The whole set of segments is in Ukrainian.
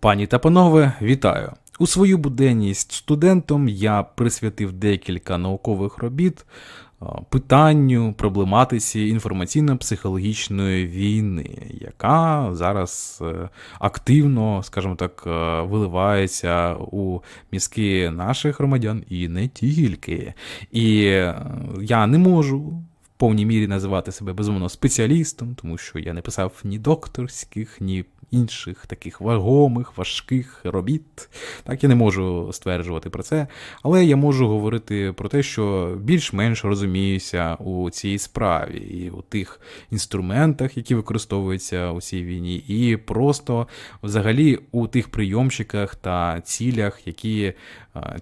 Пані та панове, вітаю! У свою буденність студентом я присвятив декілька наукових робіт питанню проблематиці інформаційно-психологічної війни, яка зараз е, активно, скажімо так, е, виливається у мізки наших громадян і не тільки. І е, я не можу повній мірі називати себе безумовно спеціалістом, тому що я не писав ні докторських, ні інших таких вагомих, важких робіт. Так я не можу стверджувати про це, але я можу говорити про те, що більш-менш розуміюся у цій справі і у тих інструментах, які використовуються у цій війні, і просто взагалі у тих прийомчиках та цілях, які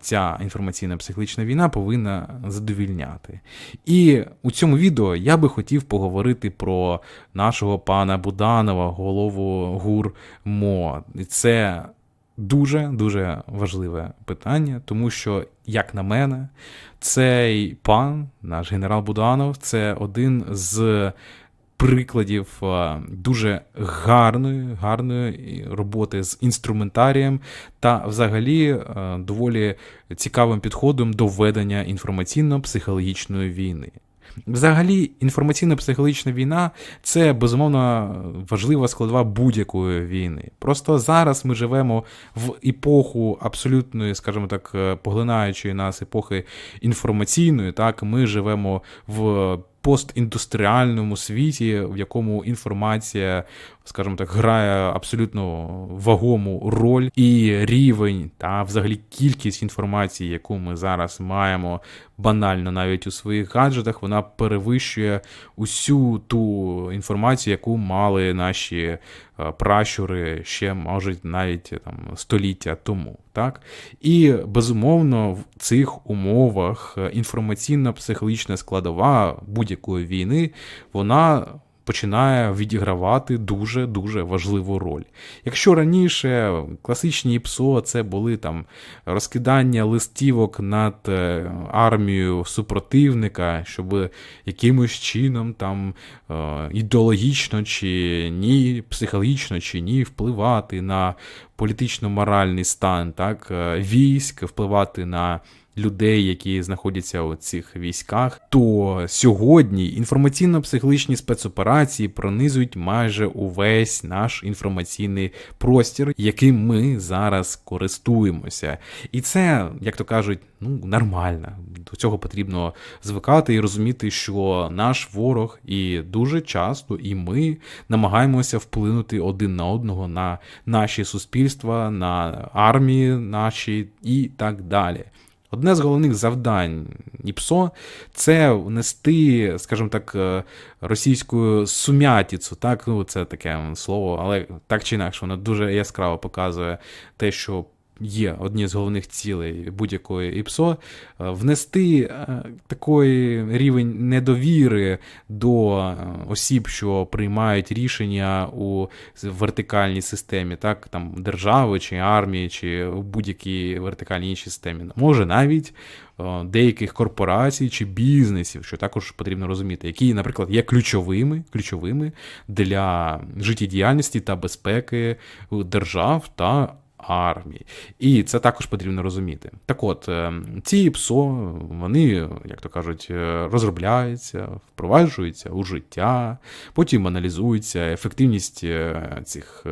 ця інформаційна психологічна війна повинна задовільняти. І у цьому відео я би хотів поговорити про нашого пана Буданова, голову ГУР МО. Це дуже дуже важливе питання, тому що, як на мене, цей пан, наш генерал Буданов, це один з. Прикладів дуже гарної, гарної роботи з інструментарієм та, взагалі, доволі цікавим підходом до ведення інформаційно-психологічної війни. Взагалі, інформаційно-психологічна війна це безумовно важлива складова будь-якої війни. Просто зараз ми живемо в епоху абсолютної, скажімо так, е, поглинаючої нас епохи інформаційної. Так, ми живемо в постіндустріальному світі, в якому інформація, скажімо так, грає абсолютно вагому роль, і рівень та взагалі кількість інформації, яку ми зараз маємо банально навіть у своїх гаджетах, вона перевищує усю ту інформацію, яку мали наші пращури ще, може, навіть там століття тому. Так? І безумовно в цих умовах інформаційна інформаційно-психологічна складова будь-якої війни, вона починає відігравати дуже-дуже важливу роль. Якщо раніше класичні ПСО це були там розкидання листівок над е, армією супротивника, щоб якимось чином там е, ідеологічно чи ні, психологічно чи ні впливати на політично-моральний стан так, е, військ, впливати на людей, які знаходяться у цих військах, то сьогодні інформаційно-психологічні спецоперації пронизують майже увесь наш інформаційний простір, яким ми зараз користуємося. І це, як то кажуть, ну нормально. До цього потрібно звикати і розуміти, що наш ворог і дуже часто, і ми намагаємося вплинути один на одного на наші суспільства, на армії наші і так далі. Одне з головних завдань ІПСО це внести, скажімо так, е, російську сумятіцу. Так, ну це таке слово, але так чи інакше, воно дуже яскраво показує те, що є одні з головних цілей будь-якої ІПСО, е, внести е, такий рівень недовіри до е, осіб, що приймають рішення у вертикальній системі, так, там держави чи армії, чи в будь-якій вертикальній іншій системі. Може навіть деяких корпорацій чи бізнесів, що також потрібно розуміти, які, наприклад, є ключовими ключовими для життєдіяльності та безпеки держав та армії. І це також потрібно розуміти. Так от, е, ці ПСО, вони, як то кажуть, е, розробляються, впроваджуються у життя, потім аналізується ефективність е, цих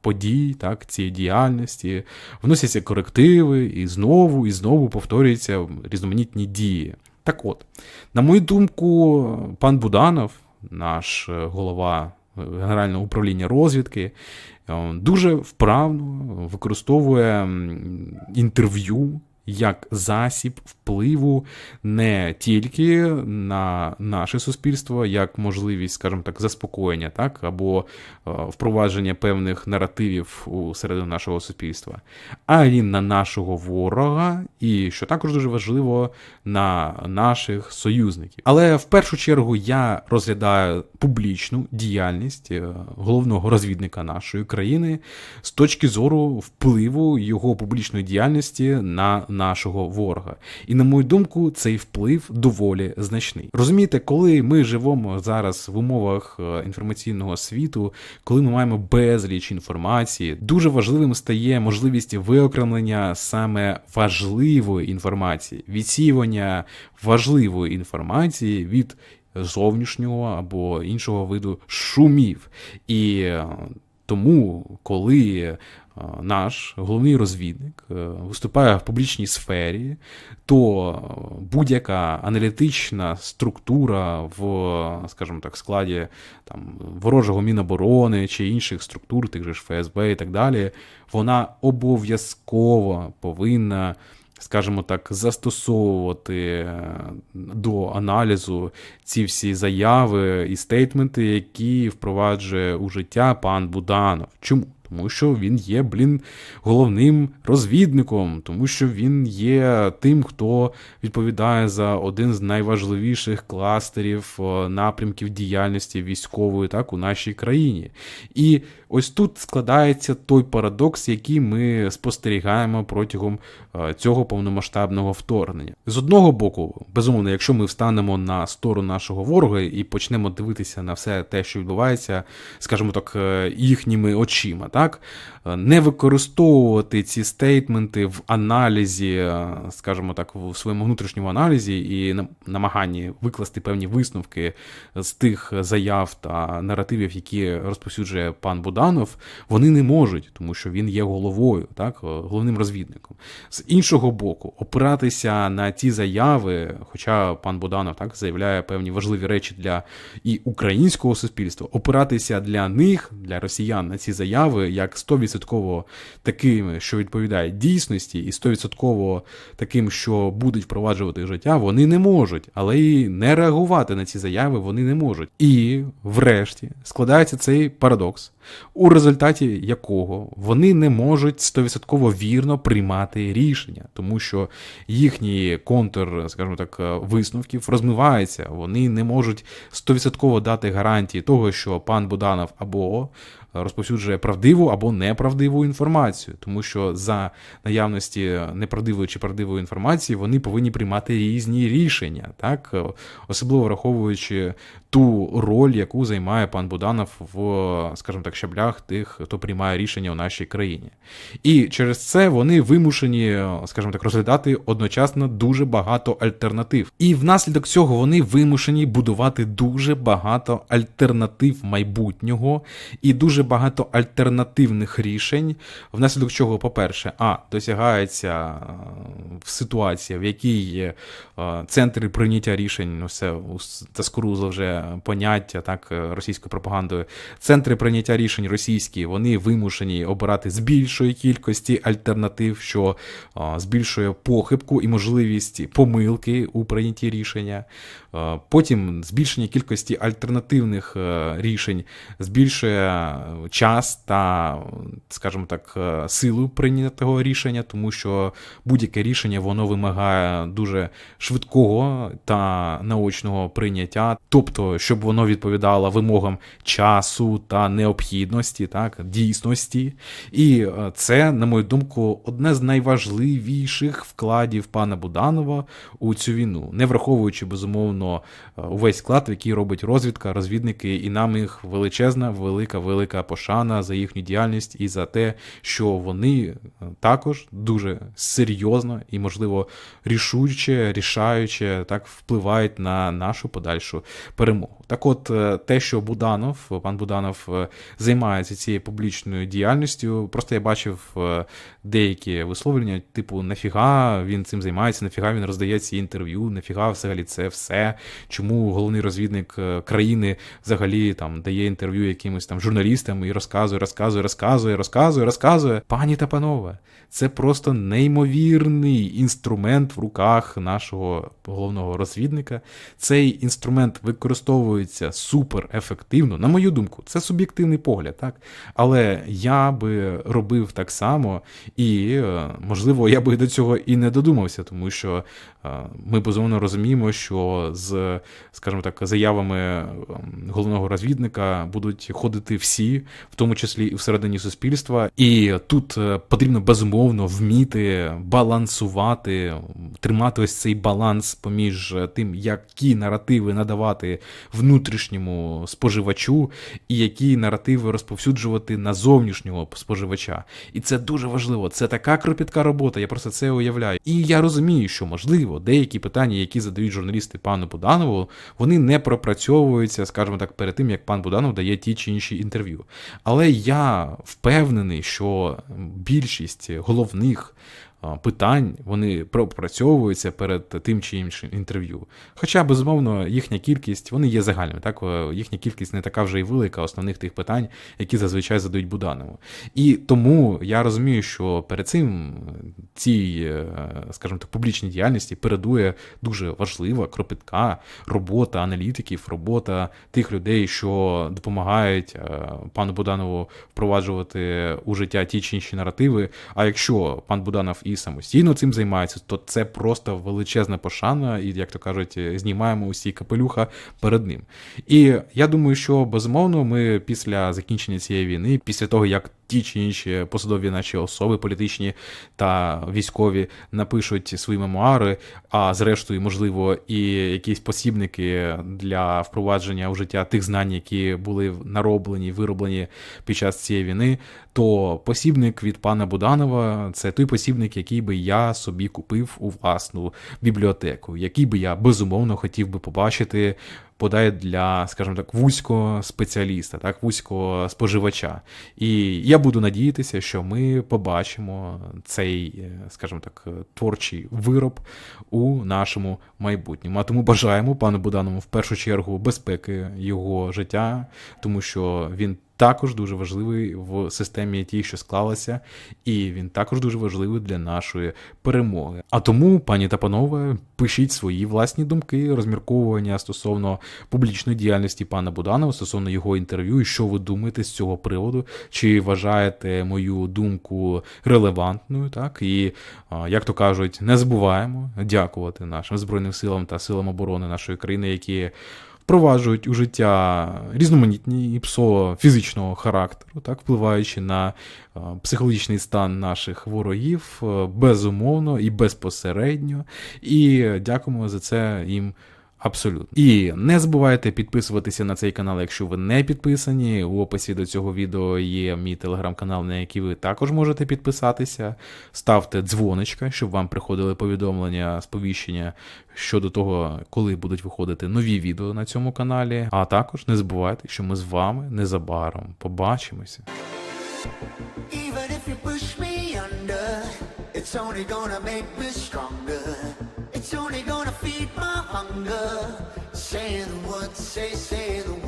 подій, так, цієї діяльності, вносяться корективи, і знову і знову повторюються різноманітні дії. Так от, на мою думку, пан Буданов, наш голова Генерального управління розвідки, Е, дуже вправно використовує інтерв'ю як засіб впливу не тільки на наше суспільство, як можливість, скажімо так, заспокоєння, так, або е, впровадження певних наративів у середину нашого суспільства, а й на нашого ворога, і що також дуже важливо, на наших союзників. Але в першу чергу я розглядаю публічну діяльність е, головного розвідника нашої країни з точки зору впливу його публічної діяльності на нашого ворога. І на мою думку, цей вплив доволі значний. Розумієте, коли ми живемо зараз в умовах е, інформаційного світу, коли ми маємо безліч інформації, дуже важливим стає можливість виокремлення саме важливої інформації, відсіювання важливої інформації від зовнішнього або іншого виду шумів. І е, тому, коли наш головний розвідник е, виступає в публічній сфері, то е, будь-яка аналітична структура в, скажімо так, складі там, ворожого Міноборони чи інших структур, тих же ж ФСБ і так далі, вона обов'язково повинна. Скажімо так, застосовувати е, до аналізу ці всі заяви і стейтменти, які впроваджує у життя пан Буданов. Чому? Тому що він є, блін, головним розвідником, тому що він є тим, хто відповідає за один з найважливіших кластерів напрямків діяльності військової так у нашій країні. І ось тут складається той парадокс, який ми спостерігаємо протягом е, цього повномасштабного вторгнення. З одного боку, безумовно, якщо ми встанемо на сторону нашого ворога і почнемо дивитися на все те, що відбувається, скажімо так, е, їхніми очима, так не використовувати ці стейтменти в аналізі, е, скажімо так, в своєму внутрішньому аналізі і намаганні викласти певні висновки з тих заяв та наративів, які розповсюджує пан Буданов, вони не можуть, тому що він є головою, так, головним розвідником. З іншого боку, опиратися на ті заяви, хоча пан Буданов так заявляє певні важливі речі для і українського суспільства, опиратися для них, для росіян на ці заяви як 100% такими, що відповідають дійсності, і 100% таким, що будуть впроваджувати життя, вони не можуть, але і не реагувати на ці заяви вони не можуть. І, врешті, складається цей парадокс, у результаті якого вони не можуть 100% вірно приймати рішення, тому що їхній контур, скажімо так, висновків розмивається. Вони не можуть 100% дати гарантії того, що пан Буданов або розповсюджує правдиву або неправдиву інформацію, тому що за наявності неправдивої чи правдивої інформації вони повинні приймати різні рішення, так особливо враховуючи ту роль, яку займає пан Буданов в, скажімо так, щаблях тих, хто приймає рішення у нашій країні. І через це вони вимушені, скажімо так, розглядати одночасно дуже багато альтернатив. І внаслідок цього вони вимушені будувати дуже багато альтернатив майбутнього і дуже багато альтернативних рішень, внаслідок чого, по-перше, а досягається ситуація, в якій центри прийняття рішень, ну це скорузло вже поняття так російською пропагандою. Центри прийняття рішень російські вони вимушені обирати з більшої кількості альтернатив, що збільшує похибку і можливість помилки у прийнятті рішення. Потім збільшення кількості альтернативних е, рішень збільшує час та, скажімо так, е, силу прийнятого рішення, тому що будь-яке рішення воно вимагає дуже швидкого та наочного прийняття, тобто, щоб воно відповідало вимогам часу та необхідності, так, дійсності. І е, це, на мою думку, одне з найважливіших вкладів пана Буданова у цю війну, не враховуючи безумовно е, увесь склад, який робить розвідка, розвідники, і нам їх величезна, велика, велика пошана за їхню діяльність і за те, що вони е, також дуже серйозно і, можливо, рішуче, рішаюче так впливають на нашу подальшу перемогу. Так, от е, те, що Буданов, пан Буданов е, займається цією публічною діяльністю, просто я бачив деякі висловлення, типу, нафіга він цим займається, нафіга він роздає ці інтерв'ю, нафіга взагалі це все. Чому головний розвідник країни взагалі там дає інтерв'ю якимось там журналістам і розказує, розказує, розказує, розказує, розказує. Пані та панове, це просто неймовірний інструмент в руках нашого головного розвідника. Цей інструмент використовується супер ефективно, на мою думку, це суб'єктивний погляд, так? Але я би робив так само, і, е, можливо, я би до цього і не додумався, тому що е, ми безумовно розуміємо, що з, скажімо так, заявами ем, головного розвідника будуть ходити всі, в тому числі і всередині суспільства. І тут е, потрібно безумовно вміти балансувати, тримати ось цей баланс поміж тим, які наративи надавати внутрішньому споживачу, і які наративи розповсюджувати на зовнішнього споживача. І це дуже важливо. Це така кропітка робота. Я просто це уявляю. І я розумію, що можливо деякі питання, які задають журналісти пану Буданову, вони не пропрацьовуються, скажімо так, перед тим як пан Буданов дає ті чи інші інтерв'ю. Але я впевнений, що більшість головних питань вони пропрацьовуються перед тим чи іншим інтерв'ю. Хоча, безумовно, їхня кількість, вони є загальними. Так, Е, їхня кількість не така вже й велика основних тих питань, які зазвичай задають Буданову. І тому я розумію, що перед цим цій, е, скажімо так, публічній діяльності передує дуже важлива, кропітка робота аналітиків, робота тих людей, що допомагають е, пану Буданову впроваджувати у життя ті чи інші наративи. А якщо пан Буданов і самостійно цим займається, то це просто величезна пошана, і, як то кажуть, знімаємо усі капелюха перед ним. І я думаю, що безумовно ми після закінчення цієї війни, після того як ті чи інші посадові наші особи, політичні та військові, напишуть свої мемуари, а зрештою, можливо, і якісь посібники для впровадження у життя тих знань, які були нароблені, вироблені під час цієї війни, то посібник від пана Буданова це той посібник, який би я собі купив у власну бібліотеку, який би я безумовно хотів би побачити. Подай для, скажімо так, вузького спеціаліста, так, вузького споживача. І я буду надіятися, що ми побачимо цей, е, скажімо так, творчий вироб у нашому майбутньому. А тому бажаємо пану Буданову в першу чергу безпеки його життя, тому що він також дуже важливий в системі тій, що склалася, і він також дуже важливий для нашої перемоги. А тому, пані та панове, пишіть свої власні думки, розмірковування стосовно публічної діяльності пана Буданова, стосовно його інтерв'ю, і що ви думаєте з цього приводу, чи вважаєте мою думку релевантною, так і як то кажуть, не забуваємо дякувати нашим збройним силам та силам оборони нашої країни, які впроваджують у життя різноманітні ПСО фізичного характеру, так впливаючи на е, психологічний стан наших ворогів е, безумовно і безпосередньо. І дякуємо за це їм. Абсолютно. І не забувайте підписуватися на цей канал, якщо ви не підписані. У описі до цього відео є мій телеграм-канал, на який ви також можете підписатися. Ставте дзвоничка, щоб вам приходили повідомлення, сповіщення щодо того, коли будуть виходити нові відео на цьому каналі. А також не забувайте, що ми з вами незабаром побачимося. Even if you push me under, it's only gonna make me stronger. It's only gonna feed my hunger. Sei ser um